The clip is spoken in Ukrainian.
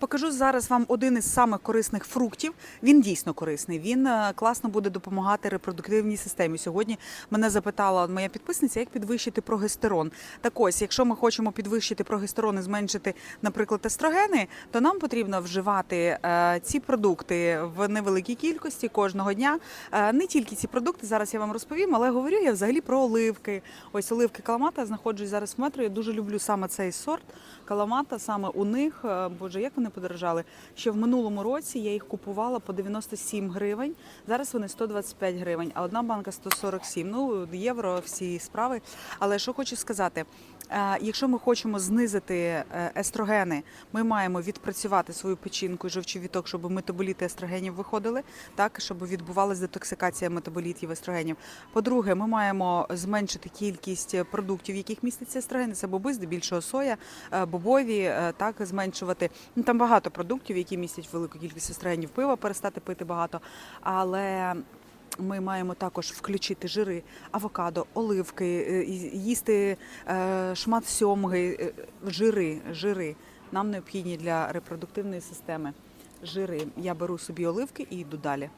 Покажу зараз вам один із самих корисних фруктів. Він дійсно корисний. Він е, класно буде допомагати репродуктивній системі. Сьогодні мене запитала моя підписниця, як підвищити прогестерон. Так ось, якщо ми хочемо підвищити прогестерон і зменшити, наприклад, естрогени, то нам потрібно вживати е, ці продукти в невеликій кількості кожного дня. Е, не тільки ці продукти, зараз я вам розповім, але говорю я взагалі про оливки. Ось оливки каламата знаходжусь зараз в метро. Я дуже люблю саме цей сорт каламата. Саме у них, боже, як вони подорожали. Ще в минулому році я їх купувала по 97 гривень. Зараз вони 125 гривень, а одна банка 147. Ну, євро, всі справи. Але що хочу сказати, е, якщо ми хочемо знизити е, естрогени, ми маємо відпрацювати свою печінку і жовчовіток, щоб метаболіти естрогенів виходили, так щоб відбувалася детоксикація метаболітів естрогенів. По-друге, ми маємо зменшити кількість продуктів, в яких міститься естрогени. Це боби, здебільшого соя, е, бобові, так зменшувати. Ну там багато продуктів, які містять велику кількість естрогенів. Пива перестати пити багато, але. Ми маємо також включити жири, авокадо, оливки, е, їсти е, шмат сьомги, е, жири, жири. Нам необхідні для репродуктивної системи жири. Я беру собі оливки і йду далі.